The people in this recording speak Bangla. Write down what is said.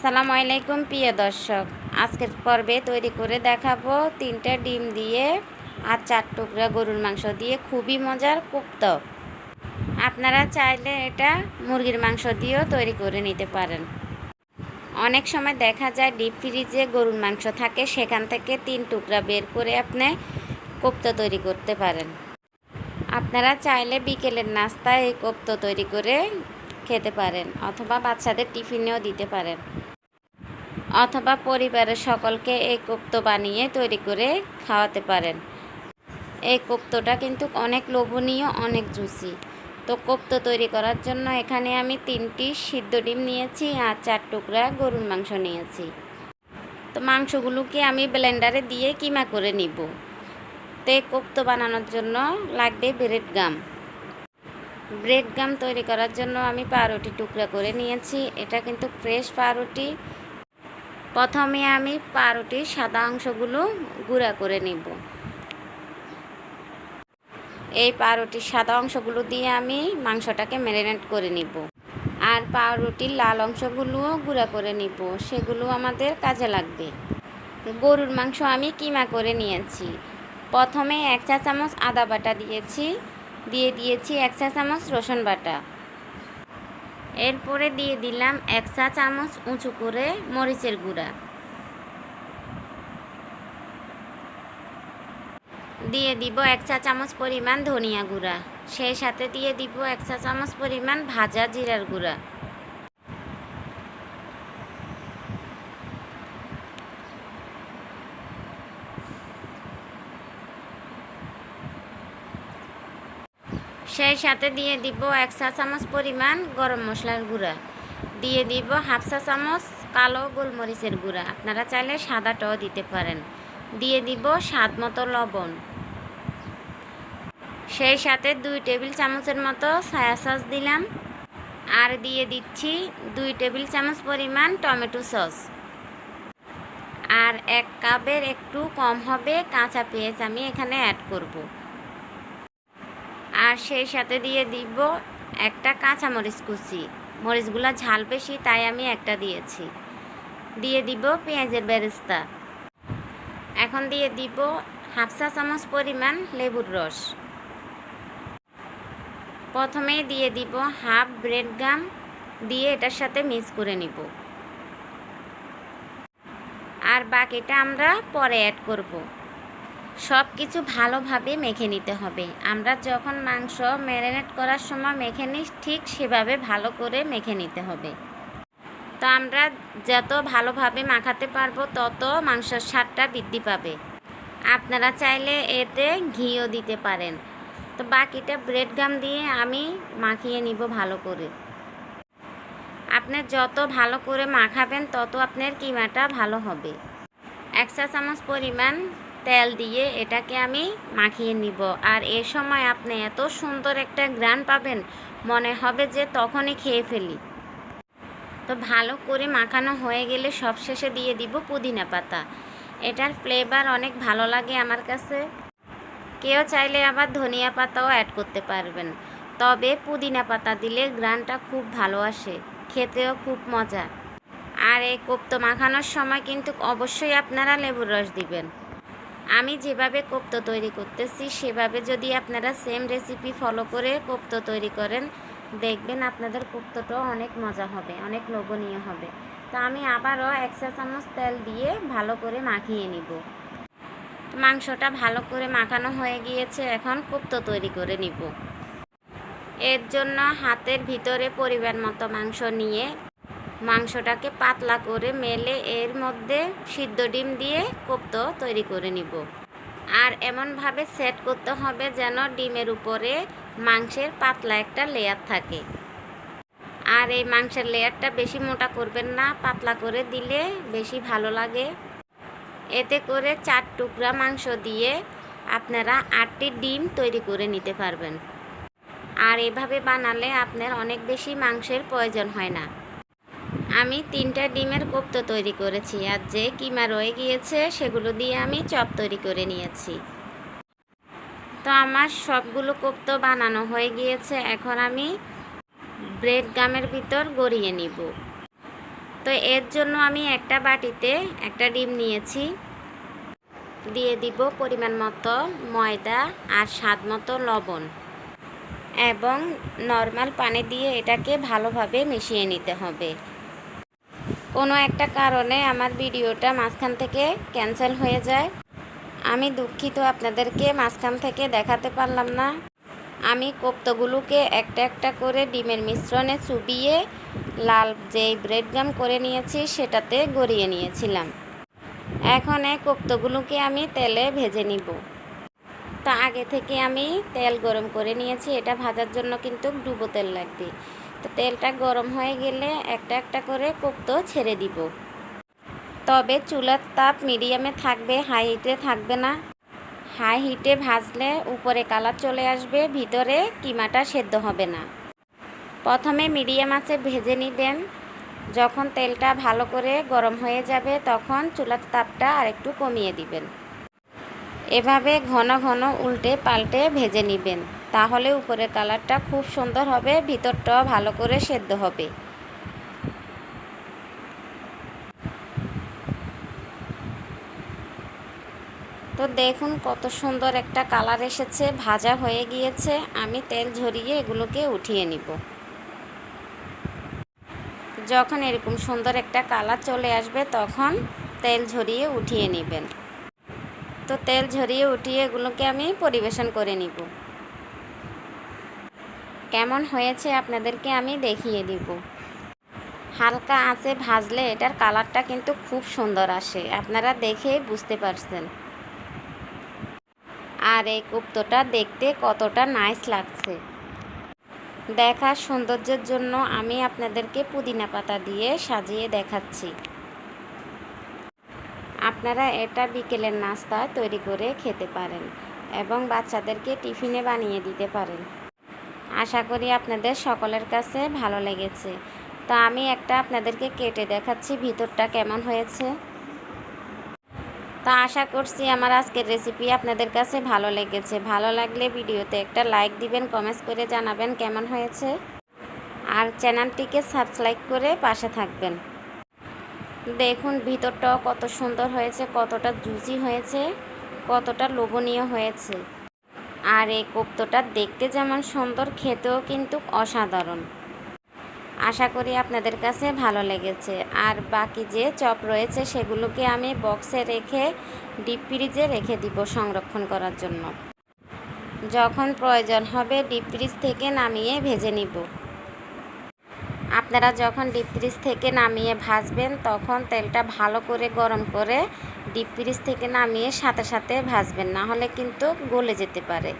আসসালামু আলাইকুম, প্রিয় দর্শক। আজকের পর্বে তৈরি করে দেখাবো তিনটা ডিম দিয়ে আর চার টুকরা গরুর মাংস দিয়ে খুবই মজার কুপ্ত। আপনারা চাইলে এটা মুরগির মাংস দিয়েও তৈরি করে নিতে পারেন। অনেক সময় দেখা যায় ডিপ ফ্রিজে গরুর মাংস থাকে, সেখান থেকে তিন টুকরা বের করে আপনি কোপ্তা তৈরি করতে পারেন। আপনারা চাইলে বিকেলের নাস্তায় এই কোপ্ত তৈরি করে খেতে পারেন, অথবা বাচ্চাদের টিফিনেও দিতে পারেন। অথবা পরিবারের সকলকে এই কোপ্ত বানিয়ে তৈরি করে খাওয়াতে পারেন। এই কোপ্তটা কিন্তু অনেক লোভনীয়, অনেক জুসি। তো কোপ্ত তৈরি করার জন্য এখানে আমি তিনটি সিদ্ধ ডিম নিয়েছি আর চার টুকরা গরুর মাংস নিয়েছি। তো মাংসগুলোকে আমি ব্লেন্ডারে দিয়ে কিমা করে নিব। তো এই কোপ্ত বানানোর জন্য লাগবে ব্রেড গাম। ব্রেড গাম তৈরি করার জন্য আমি পাউরুটি টুকরা করে নিয়েছি। এটা কিন্তু ফ্রেশ পাউরুটি। প্রথমে আমি পাউরুটির সাদা অংশগুলো গুঁড়া করে নিব। এই পাউরুটির সাদা অংশগুলো দিয়ে আমি মাংসটাকে ম্যারিনেট করে নিব। আর পাউরুটির লাল অংশগুলোও গুঁড়া করে নিব। সেগুলো আমাদের কাজে লাগবে। গরুর মাংস আমি কিমা করে নিয়েছি। প্রথমে এক চা চামচ আদা বাটা দিয়েছি। দিয়ে দিয়েছি এক চা চামচ রসুন বাটা। এরপরে দিয়ে দিলাম এক চা চামচ উঁচু করে মরিচের গুঁড়া। দিয়ে দিব এক চা চামচ পরিমাণ ধনিয়া গুঁড়া। সেই সাথে দিয়ে দিব এক চা চামচ পরিমাণ ভাজা জিরার গুঁড়া। সেই সাথে দিয়ে দিব এক চা চামচ পরিমাণ গরম মশলার গুঁড়া। দিয়ে দিব হাফ চা চামচ কালো গোলমরিচের গুঁড়া। আপনারা চাইলে সাদাটাও দিতে পারেন। দিয়ে দিব স্বাদ মতো লবণ। সেই সাথে দুই টেবিল চামচের মতো সয়া সস দিলাম। আর দিয়ে দিচ্ছি দুই টেবিল চামচ পরিমাণ টমেটো সস। আর এক কাপের একটু কম হবে, কাঁচা পেঁয়াজ আমি এখানে অ্যাড করব। আর সেই সাথে দিয়ে দিব একটা কাঁচা মরিচ কুচি। মরিচগুলো ঝাল বেশি, তাই আমি একটা দিয়েছি। দিয়ে দিব পেঁয়াজের বেরেস্তা। এখন দিয়ে দিব হাফ চা চামচ পরিমাণ লেবুর রস। প্রথমেই দিয়ে দিব হাফ ব্রেড গাম, দিয়ে এটার সাথে মিক্স করে নিব। আর বাকিটা আমরা পরে অ্যাড করব। সব কিছু ভালোভাবে মেখে নিতে হবে। আমরা যখন মাংস ম্যারিনেট করার সময় মেখে নিই, ঠিক সেভাবে ভালো করে মেখে নিতে হবে। তো আমরা যত ভালোভাবে মাখাতে পারব, তত মাংসের স্বাদটা বৃদ্ধি পাবে। আপনারা চাইলে এতে ঘিও দিতে পারেন। তো বাকিটা ব্রেড গাম দিয়ে আমি মাখিয়ে নিব ভালো করে। আপনি যত ভালো করে মাখাবেন, তত আপনার কিমাটা ভালো হবে। এক চা চামচ পরিমাণ তেল দিয়ে এটাকে আমি মাখিয়ে নিব। আর এ সময় আপনি এত সুন্দর একটা গ্রান পাবেন, মনে হবে যে তখনই খেয়ে ফেলি। তো ভালো করে মাখানো হয়ে গেলে সবশেষে দিয়ে দিব পুদিনা পাতা। এটার ফ্লেভার অনেক ভালো লাগে আমার কাছে। কেউ চাইলে আবার ধনিয়া পাতাও অ্যাড করতে পারবেন। তবে পুদিনা পাতা দিলে গ্রানটা খুব ভালো আসে, খেতেও খুব মজা। আর এই কোপ্ত মাখানোর সময় কিন্তু অবশ্যই আপনারা লেবুর রস দিবেন। আমি যেভাবে কোপ্ত তৈরি করতেছি, সেভাবে যদি আপনারা সেম রেসিপি ফলো করে কোপ্ত তৈরি করেন, দেখবেন আপনাদের কোপ্তটাও অনেক মজা হবে, অনেক লোভনীয় হবে। তো আমি আবারও এক চা চামচ তেল দিয়ে ভালো করে মাখিয়ে নিব। মাংসটা ভালো করে মাখানো হয়ে গিয়েছে, এখন কোপ্ত তৈরি করে নিব। এর জন্য হাতের ভিতরে পরিমাণ মতো মাংস নিয়ে মাংসটাকে পাতলা করে মেলে এর মধ্যে সিদ্ধ ডিম দিয়ে কোপ্ত তৈরি করে নিব। আর এমনভাবে সেট করতে হবে যেন ডিমের উপরে মাংসের পাতলা একটা লেয়ার থাকে। আর এই মাংসের লেয়ারটা বেশি মোটা করবেন না, পাতলা করে দিলে বেশি ভালো লাগে। এতে করে চার টুকরা মাংস দিয়ে আপনারা আটটি ডিম তৈরি করে নিতে পারবেন। আর এভাবে বানালে আপনার অনেক বেশি মাংসের প্রয়োজন হয় না। আমি তিনটা ডিমের কোপ্ত তৈরি করেছি আর যে কিমা রয়ে গিয়েছে সেগুলো দিয়ে আমি চপ তৈরি করে নিয়েছি। তো আমার সবগুলো কোপ্ত বানানো হয়ে গিয়েছে। এখন আমি ব্রেড গামের ভিতর গড়িয়ে নিব। তো এর জন্য আমি একটা বাটিতে একটা ডিম নিয়েছি। দিয়ে দিব পরিমাণ মতো ময়দা আর স্বাদ মতো লবণ এবং নর্মাল পানি দিয়ে এটাকে ভালোভাবে মিশিয়ে নিতে হবে। কোনো একটা কারণে আমার ভিডিওটা মাঝখান থেকে ক্যান্সেল হয়ে যায়। আমি দুঃখিত আপনাদেরকে, মাঝখান থেকে দেখাতে পারলাম না। আমি কোপ্তগুলোকে একটা একটা করে ডিমের মিশ্রণে চুবিয়ে লাল যেই ব্রেড গাম করে নিয়েছি, সেটাতে গড়িয়ে নিয়েছিলাম। এখন এই কোপ্তগুলোকে আমি তেলে ভেজে নিব। তা আগে থেকে আমি তেল গরম করে নিয়েছি, এটা ভাজার জন্য কিন্তু ডুবো তেল লাগবে। তো তেলটা গরম হয়ে গেলে একটা একটা করে কোপ্ত ছেড়ে দিব। তবে চুলার তাপ মিডিয়ামে থাকবে, হাই হিটে থাকবে না। হাই হিটে ভাজলে উপরে কালার চলে আসবে, ভিতরে কিমাটা সেদ্ধ হবে না। প্রথমে মিডিয়াম আছে ভেজে নেবেন। যখন তেলটা ভালো করে গরম হয়ে যাবে, তখন চুলার তাপটা আরেকটু কমিয়ে দিবেন। এভাবে ঘন ঘন উল্টে পাল্টে ভেজে নেবেন। তাহলে উপরের কালারটা খুব সুন্দর হবে, ভিতরটাও ভালো করে সেদ্ধ হবে। তো দেখুন কত সুন্দর একটা কালার এসেছে, ভাজা হয়ে গিয়েছে। আমি তেল ঝরিয়ে এগুলোকে উঠিয়ে নিব। যখন এরকম সুন্দর একটা কালার চলে আসবে, তখন তেল ঝরিয়ে উঠিয়ে নেবেন। তো তেল ঝরিয়ে উঠিয়ে এগুলোকে আমি পরিবেশন করে নিব। কেমন হয়েছে আপনাদেরকে আমি দেখিয়ে দিব। হালকা আঁচে ভাজলে এটার কালারটা কিন্তু খুব সুন্দর আসে, আপনারা দেখে বুঝতে পারছেন। আর এই কুপ্তটা দেখতে কতটা নাইস লাগছে। দেখার সৌন্দর্যের জন্য আমি আপনাদেরকে পুদিনা পাতা দিয়ে সাজিয়ে দেখাচ্ছি। আপনারা এটা বিকেলের নাস্তা তৈরি করে খেতে পারেন এবং বাচ্চাদেরকে টিফিনে বানিয়ে দিতে পারেন। আশা করি আপনাদের সকলের কাছে ভালো লেগেছে। তো আমি একটা আপনাদেরকে কেটে দেখাচ্ছি ভিতরটা কেমন হয়েছে। তা আশা করছি আমার আজকের রেসিপি আপনাদের কাছে ভালো লেগেছে। ভালো লাগলে ভিডিওতে একটা লাইক দিবেন কমেন্টস করে জানাবেন কেমন হয়েছে। আর চ্যানেলটিকে সাবস্ক্রাইব করে পাশে থাকবেন। দেখুন, ভিতরটাও কত সুন্দর হয়েছে, কতটা জুসি হয়েছে, কতটা লোভনীয় হয়েছে। আর এই কোপ্তটা দেখতে যেমন সুন্দর, খেতেও কিন্তু অসাধারণ। আশা করি আপনাদের কাছে ভালো লেগেছে। আর বাকি যে চপ রয়েছে, সেগুলোকে আমি বক্সে রেখে, ডিপ ফ্রিজে রেখে দিব সংরক্ষণ করার জন্য। যখন প্রয়োজন হবে, ডিপ ফ্রিজ থেকে নামিয়ে ভেজে নিব। আপনারা যখন ডিপ ফ্রিজ থেকে নামিয়ে ভাজবেন, তখন তেলটা ভালো করে গরম করে ডিপ ফ্রিজ থেকে নামিয়ে সাথে সাথে ভাজবেন। না হলে কিন্তু গলে যেতে পারে।